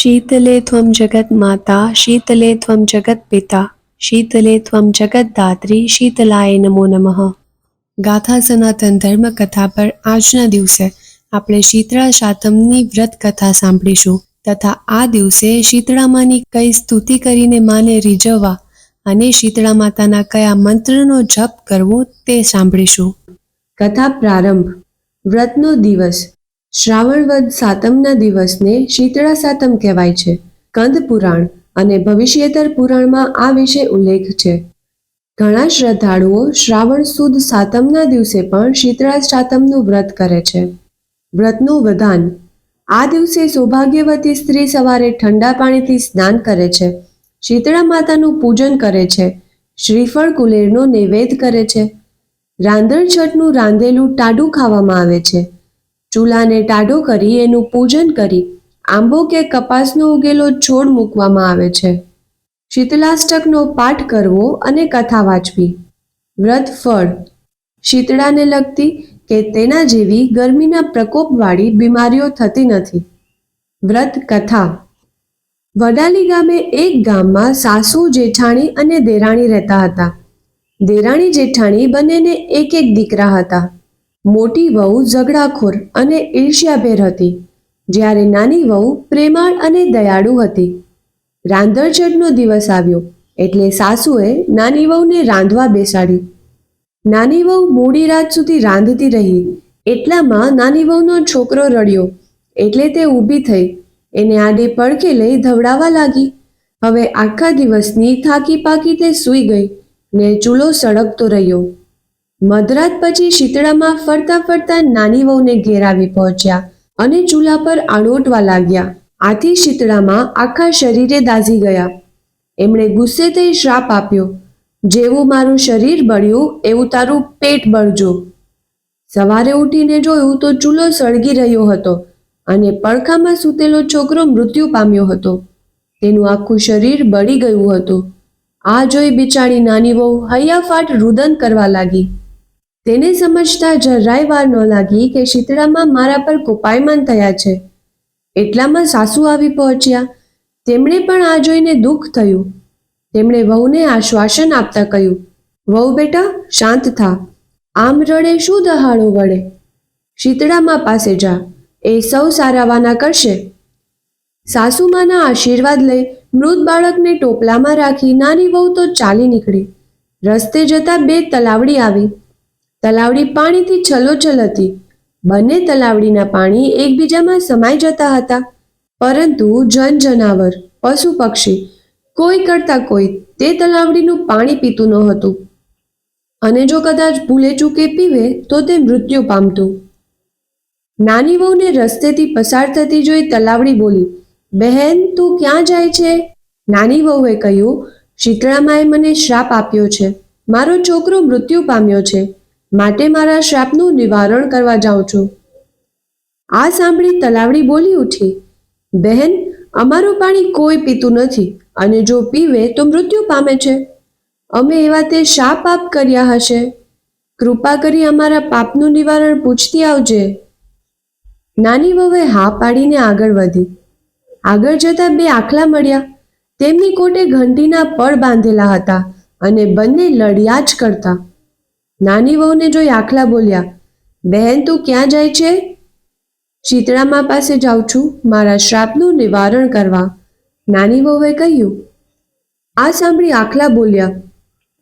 શીતલે ત્વમ જગત માતા શીતલે ત્વમ જગત પિતા શીતલે ત્વમ જગત દાત્રી શીતલાય નમો નમઃ ગાથા સનાતન ધર્મ કથા પર આજના દિવસે આપણે શીતળા શાતમની વ્રત કથા સાંભળીશું તથા આ દિવસે શીતળામાની કઈ સ્તુતિ કરીને માને રીઝવવા અને શીતળા માતાના કયા મંત્રનો જપ કરવો તે સાંભળીશું કથા પ્રારંભ વ્રતનો દિવસ શ્રાવણ વદ સાતમના દિવસને શીતળા સાતમ કહેવાય છે. કંદ પુરાણ અને ભવિષ્યેતર પુરાણમાં આ વિશે ઉલ્લેખ છે. ઘણા શ્રદ્ધાળુઓ શ્રાવણ સુદ સાતમના દિવસે પણ શીતળા સાતમનું વ્રત કરે છે. વ્રતનું વદાન. આ દિવસે સૌભાગ્યવતી સ્ત્રી સવારે ઠંડા પાણીથી સ્નાન કરે છે. શીતળા માતાનું પૂજન કરે છે. શ્રીફળ કુલેરનો નૈવેદ્ય કરે છે. રાંધણ છઠનું રાંધેલું ટાડું ખાવામાં આવે છે. ચૂલાને ટાઢો કરી એનું પૂજન કરી આંબો કે કપાસનો ઉગેલો છોડ મૂકવામાં આવે છે. શીતલાષ્ટકનો પાઠ કરવો અને કથા વાંચવી. વ્રત ફળ. શીતળાને લગતી કે તેના જેવી ગરમીના પ્રકોપવાળી બીમારીઓ થતી નથી. વ્રત કથા. વડાલી ગામે એક ગામમાં સાસુ, જેઠાણી અને દેરાણી રહેતા હતા. દેરાણી, જેઠાણી બંનેને એક એક દીકરા હતા. મોટી વહુ ઝઘડાખોર અને ઈર્ષ્યાભેર હતી, જ્યારે નાની વહુ પ્રેમાળ અને દયાળુ હતી. રાંધણછટનો દિવસ આવ્યો, એટલે સાસુએ નાની વહુને રાંધવા બેસાડી. નાની વહુ મોડી રાત સુધી રાંધતી રહી, એટલામાં નાની વહુનો છોકરો રડ્યો, એટલે તે ઊભી થઈ, એને આડે પડખે લઈ ધવડાવા લાગી. હવે આખા દિવસની થાકી પાકી તે સૂઈ ગઈ ને ચૂલો સળગતો રહ્યો. મધરાત પછી શીતળામાં ફરતા ફરતા નાની વહુને ઘેર આવી પહોંચ્યા અને ચૂલા પર આડોટવા લાગ્યા. આથી શીતળામાં આખા શરીરે દાઝી ગયા. એમણે ગુસ્સે થઈ શ્રાપ આપ્યો, જેવું મારું શરીર બળ્યું, એવું તારું પેટ બળજો. સવારે ઉઠીને જોયું તો ચૂલો સળગી રહ્યો હતો અને પડખામાં સૂતેલો છોકરો મૃત્યુ પામ્યો હતો. તેનું આખું શરીર બળી ગયું હતું. આ જોઈ બિચારી નાની વહુ હૈયાફાટ રુદન કરવા લાગી. તેને સમજતા જરાય વાર ન લાગી કે શીતળામાં મારા પર કોપાયમાન થયા છે. એટલામાં સાસુ આવી પહોંચ્યા. તેમણે પણ આ જોઈને દુઃખ થયું. તેમણે વહુને આશ્વાસન આપતા કહ્યું, વહુ બેટા, શાંત થા. આમ રડે શું દહાડો વળે શીતળામાં પાસે જા. એ સૌ સારાવાના કરશે. સાસુમાના આશીર્વાદ લઈ મૃત બાળકને ટોપલામાં રાખી નાની વહુ તો ચાલી નીકળી. રસ્તે જતા બે તલાવડી આવી. તલાવડી પાણીથી છલોછલ હતી. બંને તલાવડીના પાણી એકબીજામાં સમાઈ જતા હતા. પરંતુ જન જનાવર પશુ પક્ષી કોઈ કરતા કોઈ તે તલાવડીનું પાણી પીતું ન હતું અને જો કદાચ ભૂલે ચૂકે પીવે, તો તે મૃત્યુ પામતું. નાની વહુને રસ્તેથી પસાર થતી જોઈ તલાવડી બોલી, બહેન, તું ક્યાં જાય છે? નાની વહુએ કહ્યું, શીતળામાએ મને શ્રાપ આપ્યો છે. મારો છોકરો મૃત્યુ પામ્યો છે. માટે મારા શ્રાપનું નિવારણ કરવા જાઉં છું. આ સાંભળી તલાવડી બોલી ઉઠી, બહેન, અમારું પાણી કોઈ પીતું નથી અને જો પીવે તો મૃત્યુ પામે છે. અમે એવા તે શા પાપ કર્યા હશે. કૃપા કરી અમારા પાપનું નિવારણ પૂછતી આવજે. નાની વહુએ હા પાડીને આગળ વધી. આગળ જતા બે આખલા મળ્યા. તેમની કોટે ઘંટીના પળ બાંધેલા હતા અને બંને લડ્યા જ કરતા. નાની વહુને જોઈ આખલા બોલ્યા, બહેન, તું ક્યાં જાય છે? શીતળામા પાસે જાઉં છું. મારા શ્રાપનું નિવારણ કરવા. નાની વહુએ કહ્યું, આ સાંભળી આખલા બોલ્યા,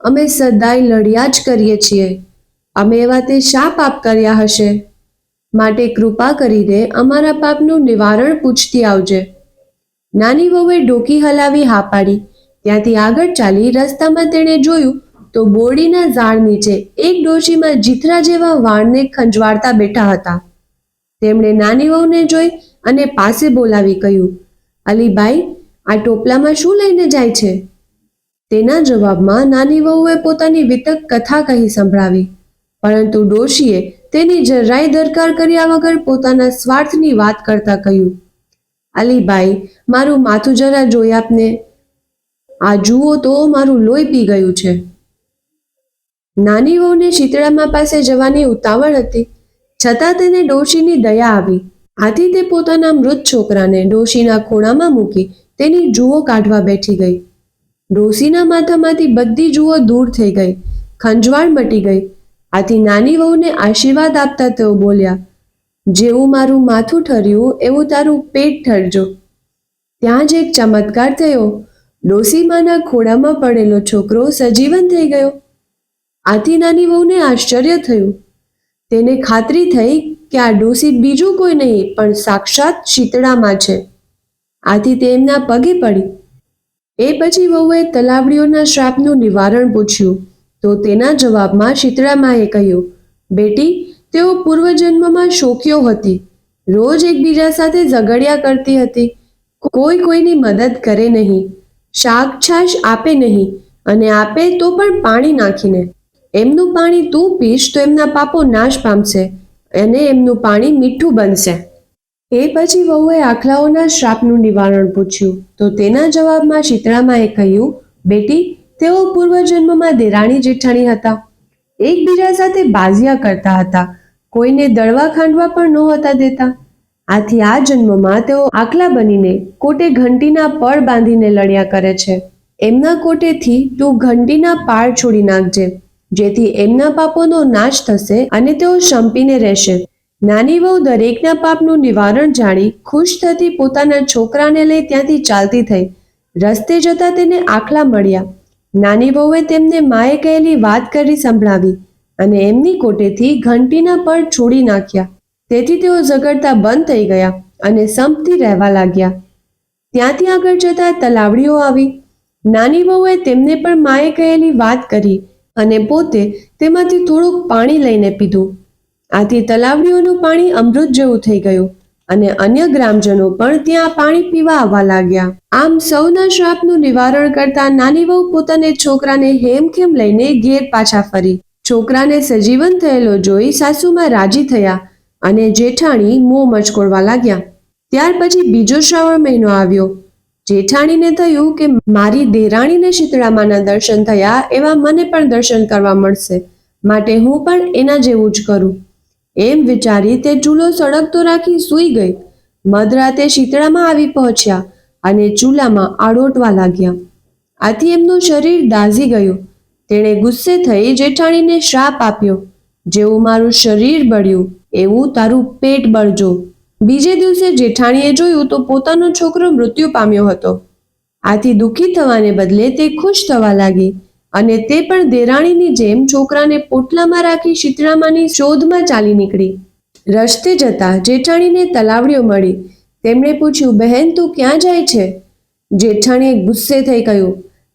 અમે સદાય લડ્યા જ કરીએ છીએ. અમે એવા તે શા પાપ કર્યા હશે? માટે કૃપા કરીને અમારા પાપનું નિવારણ પૂછતી આવજે. નાની વહુએ ડોકી હલાવી હા પાડી. ત્યાંથી આગળ ચાલી રસ્તામાં તેણે જોયું તો બોરડીના ઝાડ નીચે એક ડોશીમાં જીથરા જેવા વાળને ખંજવાળતા બેઠા હતા. તેમણે નાની વહુને જોઈ અને પાસે બોલાવી કહ્યું અલીભાઈ આ ટોપલામાં શું લઈને જાય છે? તેના જવાબમાં નાની વહુએ પોતાની વિતક કથા કહી સંભળાવી, પરંતુ ડોશીએ તેની જરાય દરકાર કર્યા વગર પોતાના સ્વાર્થની વાત કરતા કહ્યું અલીભાઈ મારું માથું જરા જોઈ આપને. આ જુઓ તો મારું લોહી પી ગયું છે. નાની વહુને શીતળામા પાસે જવાની ઉતાવળ હતી. છતાં તેને ડોશીની દયા આવી. આથી તે પોતાના મૃત છોકરાને ડોશીના ખોળામાં મૂકી તેની જુઓ કાઢવા બેઠી ગઈ. ડોશીના માથામાંથી બધી જુઓ દૂર થઈ ગઈ. ખંજવાળ મટી ગઈ. આથી નાની વહુને આશીર્વાદ આપતા તેઓ બોલ્યા, જેવું મારું માથું ઠર્યું, એવું તારું પેટ ઠરજો. ત્યાં જ એક ચમત્કાર થયો. ડોસીમાના ખોળામાં પડેલો છોકરો સજીવન થઈ ગયો. આથી નાની વહુને આશ્ચર્ય થયું. તેને ખાતરી થઈ કે આ ડોસી બીજું કોઈ નહીં, પણ સાક્ષાત શીતળામાં છે. આથી તે એમના પગે પડી. એ પછી વહુએ તલાવડીઓના શ્રાપનું નિવારણ પૂછ્યું. તો તેના જવાબમાં શીતળામાએ કહ્યું, બેટી, તેઓ પૂર્વજન્મમાં શોકીઓ હતી. રોજ એકબીજા સાથે ઝઘડ્યા કરતી હતી. કોઈ કોઈની મદદ કરે નહીં. શાક છાશ આપે નહીં અને આપે તો પણ પાણી નાખીને. એમનું પાણી તું પીશ તો એમના પાપો નાશ પામશે અને એમનું પાણી મીઠું બનશે. એ પછી વહુએ આખલાઓના શ્રાપનું નિવારણ પૂછ્યું. તો તેના જવાબમાં શીતળામાએ કહ્યું, બેટી, તેઓ પૂર્વજન્મમાં દેરાણી જેઠાણી હતા. એકબીજા સાથે બાઝિયા કરતા હતા. કોઈને દળવા ખાંડવા પણ નહોતા દેતા. આથી આ જન્મમાં તેઓ આકલા બનીને કોટે ઘંટીના પળ બાંધીને લડ્યા કરે છે. એમના કોટેથી તું ઘંટીના પાળ છોડી નાખજે. જેથી એમના પાપોનો નાશ થશે અને તેઓ સંપીને રહેશે. નાની વહુ દરેકના પાપનું નિવારણ જાણી ખુશ થતી પોતાના છોકરાને લઈ ત્યાંથી ચાલતી થઈ. રસ્તે જતા તેને આખલા મળ્યા. નાની વહુએ તેમને માએ કહેલી વાત કરી સંભળાવી અને એમની કોટેથી ઘંટીના પળ છોડી નાખ્યા. તેથી તેઓ ઝઘડતા બંધ થઈ ગયા અને સંપથી રહેવા લાગ્યા. ત્યાંથી આગળ જતા તલાવડીઓ આવી. નાની વહુએ તેમને પણ માએ કહેલી વાત કરી અને પોતે તેમાંથી થોડુંક પાણી લઈને પીધું. આથી તલાવડીઓનું પાણી અમૃત જેવું થઈ ગયું અને અન્ય ગ્રામજનો પણ ત્યાં પાણી પીવા આવવા લાગ્યા. આમ સૌના શ્રાપનું નિવારણ કરતા નાની વહુ પોતાને છોકરાને હેમખેમ લઈને ઘેર પાછા ફરી. છોકરાને સજીવન થયેલો જોઈ સાસુમાં રાજી થયા અને જેઠાણી મોં મચકોડવા લાગ્યા. ત્યાર પછી બીજો શ્રાવણ મહિનો આવ્યો. જેઠાણીને થયું કે મારી દેરાણીને શીતળામાના દર્શન થયા એવા મને પણ દર્શન કરવા મળશે. માટે હું પણ એના જેવું જ કરું. એમ વિચારી તે ચૂલો સળગતો રાખી સૂઈ ગઈ. મધરાતે શીતળામાં આવી પહોંચ્યા અને ચૂલામાં આડોટવા લાગ્યા. આથી એમનું શરીર દાઝી ગયું. તેણે ગુસ્સે થઈ જેઠાણીને શ્રાપ આપ્યો. જેવું મારું શરીર બળ્યું, એવું તારું પેટ બળજો. બીજે દિવસે જેઠાણીએ જોયું તો પોતાનો છોકરો મૃત્યુ પામ્યો હતો. આથી દુઃખી થવાને બદલે તે ખુશ થવા લાગી અને તે પણ દેરાણીની જેમ છોકરાને પોટલામાં રાખી શીતળામાની શોધમાં ચાલી નીકળી. રસ્તે જતા જેઠાણીને તલાવડીઓ મળી. તેમણે પૂછ્યું, બહેન, તું ક્યાં જાય છે? જેઠાણીએ ગુસ્સે થઈ કહ્યું,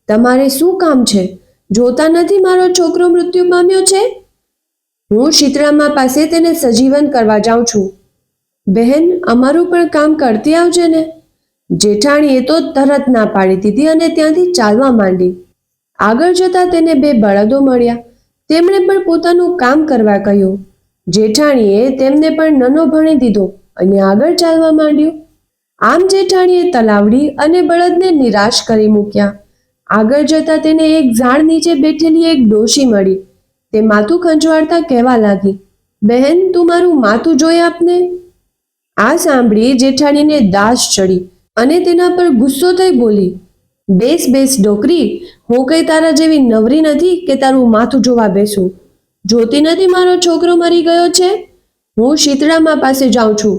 તમારે શું કામ છે? જોતા નથી મારો છોકરો મૃત્યુ પામ્યો છે? હું શીતળામા પાસે તેને સજીવન કરવા જાઉં છું. બહેન, અમારું પણ કામ કરતી આવજે ને. જેઠાણીએ તો તરત ના પાડી દીધી અને ત્યાંથી ચાલવા માંડી. આગળ જતા તેને બે બળદો મળ્યા. તેમણે પણ પોતાનું કામ કરવા કહ્યું. જેઠાણીએ તેમને પણ નનો ભણી દીધો અને આગળ ચાલવા માંડ્યું. આમ જેઠાણીએ તલાવડી અને બળદને નિરાશ કરી મૂક્યા. આગળ જતા તેને એક ઝાડ નીચે બેઠેલી એક ડોશી મળી. તે માથું ખંજવાળતા કહેવા લાગી, બહેન, તું મારું માથું જોઈ આપને? આ સાંભળી જેઠાણીને દાસ ચડી અને તેના પર ગુસ્સો થઈ બોલી, બેસ બેસ ડોકરી, હું કઈ તારા જેવી નવરી નથી કે તારું માથું જોવા બેસું? જોતી નથી મારો છોકરો મરી ગયો છે? હું શીતળામાં પાસે જાઉં છું.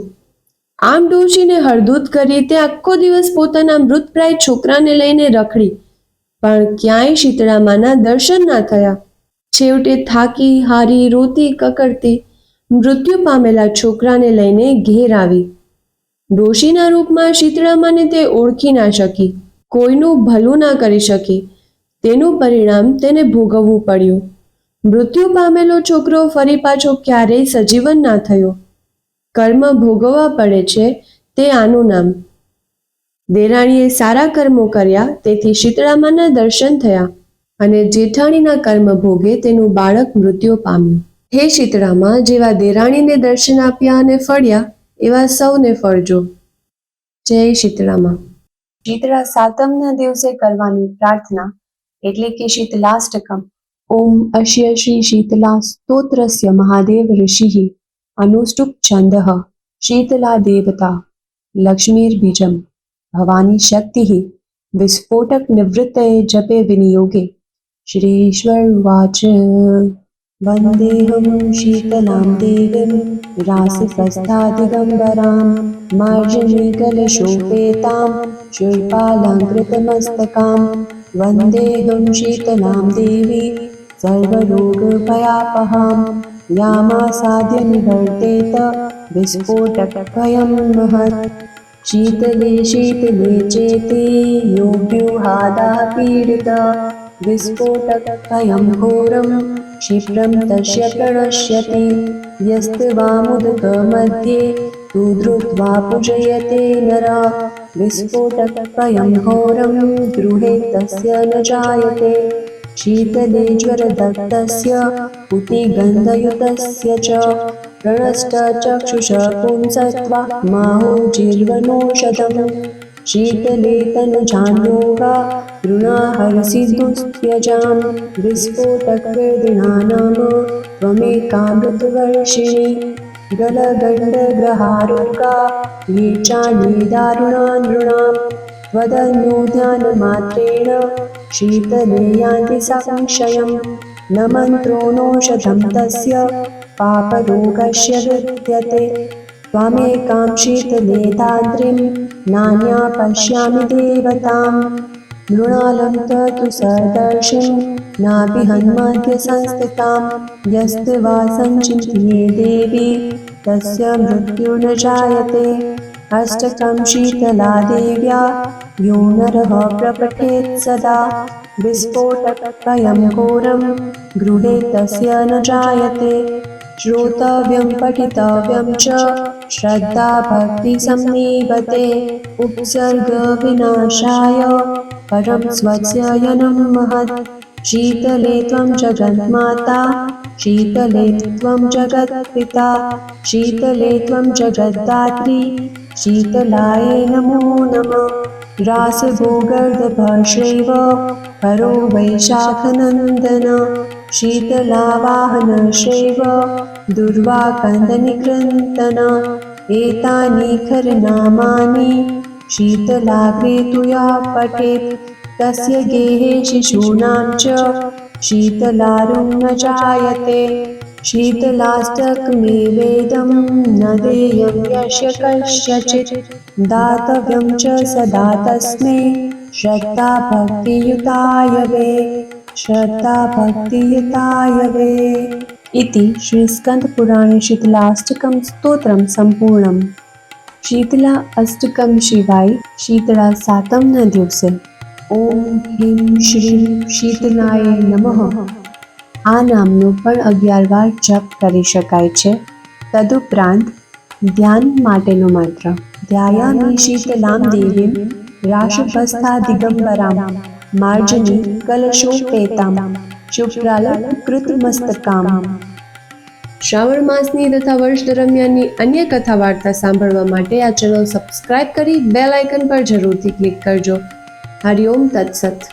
આમ ડોશીને હળદૂત કરી તે આખો દિવસ પોતાના મૃતપ્રાય છોકરાને લઈને રખડી, પણ ક્યાંય શીતળામાના દર્શન ના થયા. છેવટે થાકી, હારી, રોતી, કકડતી મૃત્યુ પામેલા છોકરાને લઈને ઘેર આવી. ડોશીના રૂપમાં શીતળામાને તે ઓળખી ના શકી, કોઈનું ભલું ના કરી શકી. તેનું પરિણામ તેને ભોગવવું પડ્યું. મૃત્યુ પામેલો છોકરો ફરી પાછો ક્યારેય સજીવન ના થયો. કર્મ ભોગવવા પડે છે તે આનું નામ. દેરાણીએ સારા કર્મો કર્યા, તેથી શીતળામાના દર્શન થયા અને જેઠાણીના કર્મ ભોગે તેનું બાળક મૃત્યુ પામ્યું. હે શીતળામાં જેવા દેરાણીને દર્શન આપ્યા અને ફળ્યા, એવા સૌને ફળજો જય શીતળામાં. શીતળા સાતમના દિવસે કરવાની પ્રાર્થના એટલે કે શીતલાષ્ટકમ. ઓમ અશ્ય શ્રી શીતલા સ્તોત્રસ્ય મહાદેવ ઋષિ અનુષ્ટુપ છંદ શીતલા દેવતા લક્ષ્મીર્બીજમ ભવાની શક્તિ વિસ્ફોટક નિવૃત્તએ જપે વિનિયોગે. શ્રીશ્વર વાચ. वन्देऽहं शीतलां देवीं रासप्रस्थादिगम्बरां मार्जनीकलशोपेतां शूर्पालङ्कृतमस्तकां वन्देऽहं शीतलां देवी सर्वरोगभयापहां यामासाद्य निवर्तेत विस्फोटकभयं महत्। शीतले शीतले चेते योग्युहादाः पीडित विस्फोटकभयं घोरं क्षिप्रं तस्य प्रणश्यति यस्त्वामुदकमध्ये तु धृत्वा पूजयते नरा। विस्फोटकभयं घोरं गृहे तस्य न जायते। शीतले ज्वरदत्तस्य पुतिगन्धयुतस्य च प्रणष्टचक्षुष पुंसत्वा माहुजिर्वनौषधम् शीतले तनुजान्योगा ऋणाहरसि दुस्त्यजां विस्फोटकृदृणानाम त्वमेकामृतवर्षिणि चान्ये दारुणा नृणां त्वदन्योद्यानमात्रेण शीतले यान्ति संशयं न मन्त्रो नौषधं तस्य पापरोगस्य विद्यते त्वमेकां शीतले दाद्रिं नान्या पश्यामि देवतां। मृणालं तु सदर्शिं नाभिहन्मध्य संस्थितां यस्त्वा सञ्चिन्त्ये देवी तस्य मृत्युर्न जायते। अष्टकं शीतला देव्या यो नरः प्रपठेत् सदा। विस्फोटकभयं घोरं गृहे तस्य न जायते। श्रोतव्यं पठितव्यं च श्रद्धा भक्तिसम्मीवते उपसर्गविनाशाय परं स्वस्य यनं महत्। शीतले त्वं जगन्माता शीतले त्वं जगत्पिता शीतले त्वं जगद्दात्री शीतलाय नमो नमः। रासभोगर्दभश्रैव हरो वैशाखनन्दन शीतलावाहनशैव एतानि खरनामानि शीतलाग्रे तु पठेत् तस्य गेहे शिशूनां च शीतलारुं न जायते। शीतलाष्टकमे वेदं न देयं यस्य कस्यचित् दातव्यं च सदा तस्मै श्रद्धा भक्तियुताय वे श्रद्धा भक्तियुताय वे इति श्रीस्कन्दपुराणे शीतलाष्टकं स्तोत्रं सम्पूर्णम् શીતલા અષ્ટકમ સિવાય શીતળા સાતમના દિવસે ઓમ હિમ શ્રીમ શીતલાય નમઃ આ નામનો પણ અગિયાર વાર જપ કરી શકાય છે તદુપરાંત ધ્યાન માટેનો મંત્ર ધ્યાયામિ શીતલામ દેવીમ રાશભસ્થા દિગંબરામ માર્જની કલશોપેતામ કૃતમસ્તકામ શ્રાવણ માસની તથા વર્ષ દરમિયાનની અન્ય કથા વાર્તા સાંભળવા માટે આ ચેનલ સબસ્ક્રાઇબ કરી બેલ આઇકન પર જરૂરથી ક્લિક કરજો. હરિઓમ તત્સત.